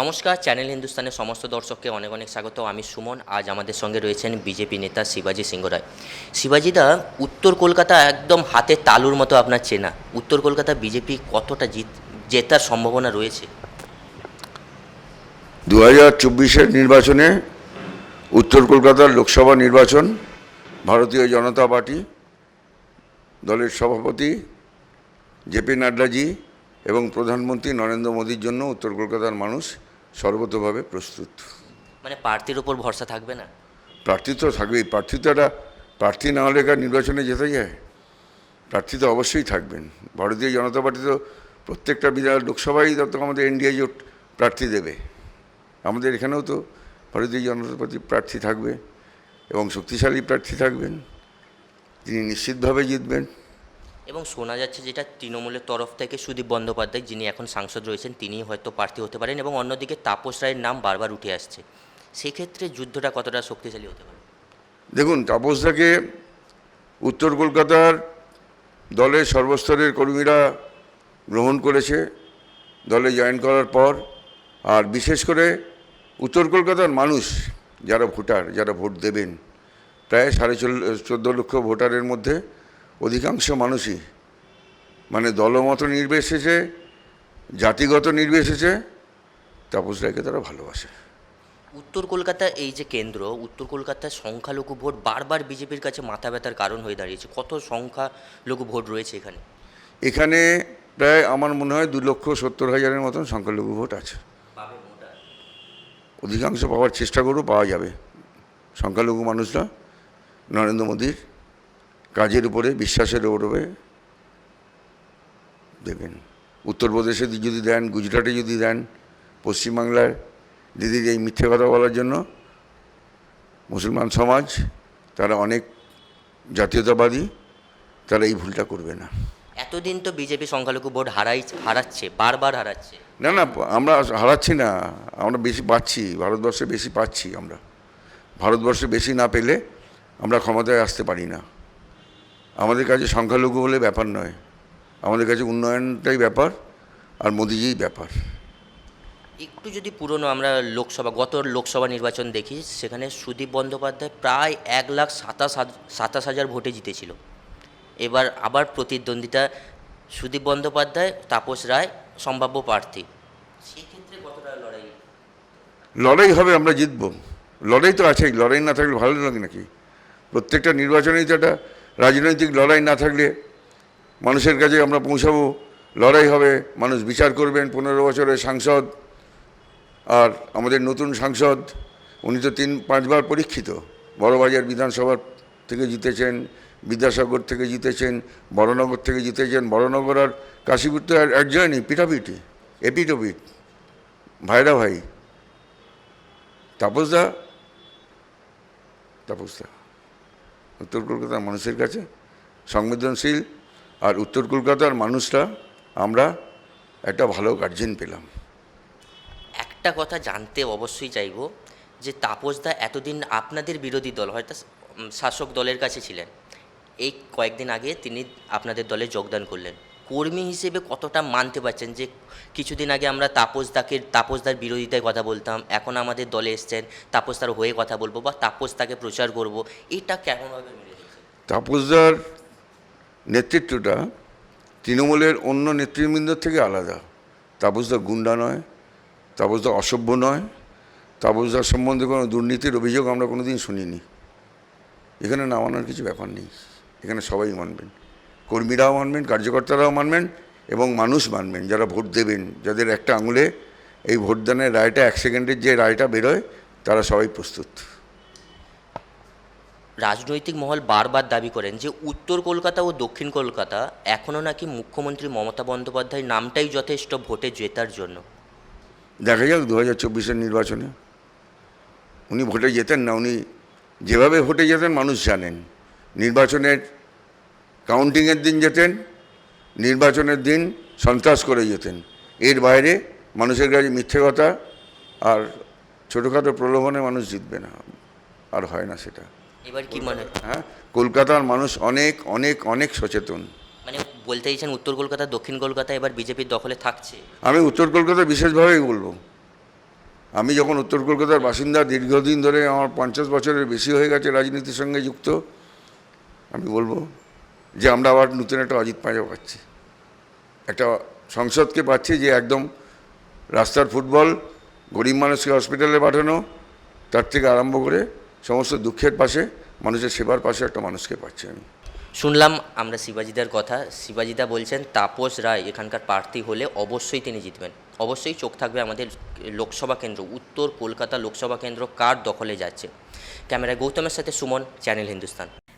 নমস্কার, চ্যানেল হিন্দুস্তানের সমস্ত দর্শককে অনেক অনেক স্বাগত। আমি সুমন, আজ আমাদের সঙ্গে রয়েছেন বিজেপি নেতা শিবাজি সিংহ রায় শিবাজিদা উত্তর কলকাতা একদম হাতে তালুর মতো আপনার চেনা। উত্তর কলকাতা বিজেপি কতটা জিত, জেতার সম্ভাবনা রয়েছে? দু হাজার চব্বিশের নির্বাচনে উত্তর কলকাতার লোকসভা নির্বাচন, ভারতীয় জনতা পার্টি, দলের সভাপতি জেপি নাড্ডাজি এবং প্রধানমন্ত্রী নরেন্দ্র মোদীর জন্য উত্তর কলকাতার মানুষ সর্বতভাবে প্রস্তুত। মানে প্রার্থীর ওপর ভরসা থাকবে না? প্রার্থী তো থাকবেই। প্রার্থী তো একটা প্রার্থী না হলে কার নির্বাচনে যেতে যায়। প্রার্থী তো অবশ্যই থাকবেন। ভারতীয় জনতা পার্টি তো প্রত্যেকটা বিধায়ক লোকসভায় তো আমাদের এনডিএ জোট প্রার্থী দেবে। আমাদের এখানেও তো ভারতীয় জনতা পার্টি প্রার্থী থাকবে এবং শক্তিশালী প্রার্থী থাকবেন। তিনি নিশ্চিতভাবে জিতবেন। এবং শোনা যাচ্ছে যেটা তৃণমূলের তরফ থেকে সুদীপ বন্দ্যোপাধ্যায়, যিনি এখন সাংসদ রয়েছেন তিনি হয়তো প্রার্থী হতে পারেন এবং অন্যদিকে তাপস রায়ের নাম বারবার উঠে আসছে। সেক্ষেত্রে যুদ্ধটা কতটা শক্তিশালী হতে পারে? দেখুন, তাপস তাপসদাকে উত্তর কলকাতার দলের সর্বস্তরের কর্মীরা গ্রহণ করেছে, দলে জয়েন করার পর। আর বিশেষ করে উত্তর কলকাতার মানুষ যারা ভোটার, যারা ভোট দেবেন, প্রায় সাড়ে চোদ্দ লক্ষ ভোটারের মধ্যে অধিকাংশ মানুষই মানে দলমত নির্বিশেষে জাতিগত নির্বিশেষে তাপস রায়কে তারা ভালোবাসে। উত্তর কলকাতা এই যে কেন্দ্র উত্তর কলকাতার সংখ্যালঘু ভোট বারবার বিজেপির কাছে মাথা ব্যথার কারণ হয়ে দাঁড়িয়েছে। কত সংখ্যালঘু ভোট রয়েছে এখানে? এখানে প্রায় আমার মনে হয় দু লক্ষ সত্তর হাজারের মতন সংখ্যালঘু ভোট আছে। অধিকাংশ পাওয়ার চেষ্টা করব পাওয়া যাবে। সংখ্যালঘু মানুষরা নরেন্দ্র মোদীর কাজের উপরে বিশ্বাসের উপরে দেবেন উত্তরপ্রদেশে যদি দেন গুজরাটে যদি দেন পশ্চিমবাংলার দিদির এই মিথ্যে কথা বলার জন্য মুসলমান সমাজ তারা অনেক জাতীয়তাবাদী তারা এই ভুলটা করবে না। এতদিন তো বিজেপি সংখ্যালঘু ভোট হারাই হারাচ্ছে বারবার হারাচ্ছে। না না আমরা হারাচ্ছি না আমরা বেশি পাচ্ছি ভারতবর্ষে বেশি পাচ্ছি আমরা। ভারতবর্ষে বেশি না পেলে আমরা ক্ষমতায় আসতে পারি না। আমাদের কাছে সংখ্যালঘু বলে ব্যাপার নয়। আমাদের কাছে উন্নয়নটাই ব্যাপার আর মোদিজিই ব্যাপার। একটু যদি পুরনো আমরা লোকসভা গত লোকসভা নির্বাচন দেখি সেখানে সুদীপ বন্দ্যোপাধ্যায় প্রায় এক লাখ সাতাশ সাতাশ হাজার ভোটে জিতেছিল। এবার আবার প্রতিদ্বন্দ্বিতা সুদীপ বন্দ্যোপাধ্যায় তাপস রায় সম্ভাব্য প্রার্থী। সেক্ষেত্রে কতটা লড়াই? লড়াই হবে আমরা জিতব। লড়াই তো আছেই লড়াই না থাকলে ভালো লাগে নাকি? প্রত্যেকটা নির্বাচনেই তো একটা রাজনৈতিক লড়াই না থাকলে মানুষের কাছে আমরা পৌঁছাবো। লড়াই হবে, মানুষ বিচার করবেন, পনেরো বছরের সাংসদ আর আমাদের নতুন সাংসদ, উনি তো তিন, পাঁচবার পরীক্ষিত। বড়বাজার বিধানসভার থেকে জিতেছেন, বিদ্যাসাগর থেকে জিতেছেন, বড়নগর থেকে জিতেছেন, বড়নগর আর কাশীপুর তো আর এক জায়গায় পিঠাপিঠি, এপিটোপিট ভাইরা ভাই তাপসদা তাপসদা উত্তর কলকাতার মানুষের কাছে সংবেদনশীল আর উত্তর কলকাতার মানুষরা আমরা একটা ভালো গার্জেন পেলাম। একটা কথা জানতে অবশ্যই চাইব যে তাপসদা এতদিন আপনাদের বিরোধী দল, হয়তো শাসক দলের কাছে ছিলেন। এই কয়েকদিন আগে তিনি আপনাদের দলে যোগদান করলেন। কর্মী হিসেবে কতটা মানতে পারছেন? যে কিছুদিন আগে আমরা তাপসদাকে তাপসদার বিরোধিতায় কথা বলতাম, এখন আমাদের দলে এসছেন তাপসদার হয়ে কথা বলব বা তাপসদাকে প্রচার করব, এটা কেমনভাবে মেনে তাপসদার নেতৃত্বটা তৃণমূলের অন্য নেতৃবৃন্দর থেকে আলাদা। তাপসদা গুন্ডা নয় তাপসদা অসভ্য নয় তাপসদার সম্বন্ধে কোনো দুর্নীতির অভিযোগ আমরা কোনো দিন শুনিনি। এখানে নামানোর কিছু ব্যাপার নেই, এখানে সবাই মানবেন। কর্মীরাও মানবেন কার্যকর্তারাও মানবেন এবং মানুষ মানবেন। যারা ভোট দেবেন যাদের একটা আঙুলে এই ভোটদানের রায়টা এক সেকেন্ডের যে রায়টা বেরোয় তারা সবাই প্রস্তুত। রাজনৈতিক মহল বারবার দাবি করেন যে উত্তর কলকাতা ও দক্ষিণ কলকাতা এখনও নাকি মুখ্যমন্ত্রী মমতা বন্দ্যোপাধ্যায়ের নামটাই যথেষ্ট ভোটে জেতার জন্য। দেখা যাক দু হাজার চব্বিশের নির্বাচনে। উনি ভোটে যেতেন না উনি যেভাবে ভোটে যেতেন মানুষ জানেন। নির্বাচনের কাউন্টিংয়ের দিন যেতেন নির্বাচনের দিন সন্ত্রাস করে যেতেন। এর বাইরে মানুষের কাছে মিথ্যে কথা আর ছোটোখাটো প্রলোভনে মানুষ জিতবে না আর হয় না সেটা। এবার কি মনে হ্যাঁ? কলকাতার মানুষ অনেক অনেক অনেক সচেতন। মানে বলতে চাইছেন উত্তর কলকাতা দক্ষিণ কলকাতা এবার বিজেপির দখলে থাকছে। আমি উত্তর কলকাতা বিশেষভাবেই বলব। আমি যখন উত্তর কলকাতার বাসিন্দা দীর্ঘদিন ধরে আমার পঞ্চাশ বছরের বেশি হয়ে গেছে রাজনীতির সঙ্গে যুক্ত আমি বলব যে আমরা আবার নতুন একটা অজিত পাঁজা পাচ্ছি। একটা সংসদকে পাচ্ছি যে একদম রাস্তার ফুটবল, গরিব মানুষকে হসপিটালে পাঠানো, তার থেকে আরম্ভ করে সমস্ত দুঃখের পাশে, মানুষের সেবার পাশে একটা মানুষকে পাচ্ছি আমি। শুনলাম আমরা শিবাজিদার কথা, শিবাজিদা বলছেন, তাপস রায় এখানকার প্রার্থী হলে অবশ্যই তিনি জিতবেন। অবশ্যই চোখ থাকবে আমাদের লোকসভা কেন্দ্র, উত্তর কলকাতা লোকসভা কেন্দ্র কার দখলে যাচ্ছে? ক্যামেরায় গৌতমের সাথে সুমন, চ্যানেল হিন্দুস্তান।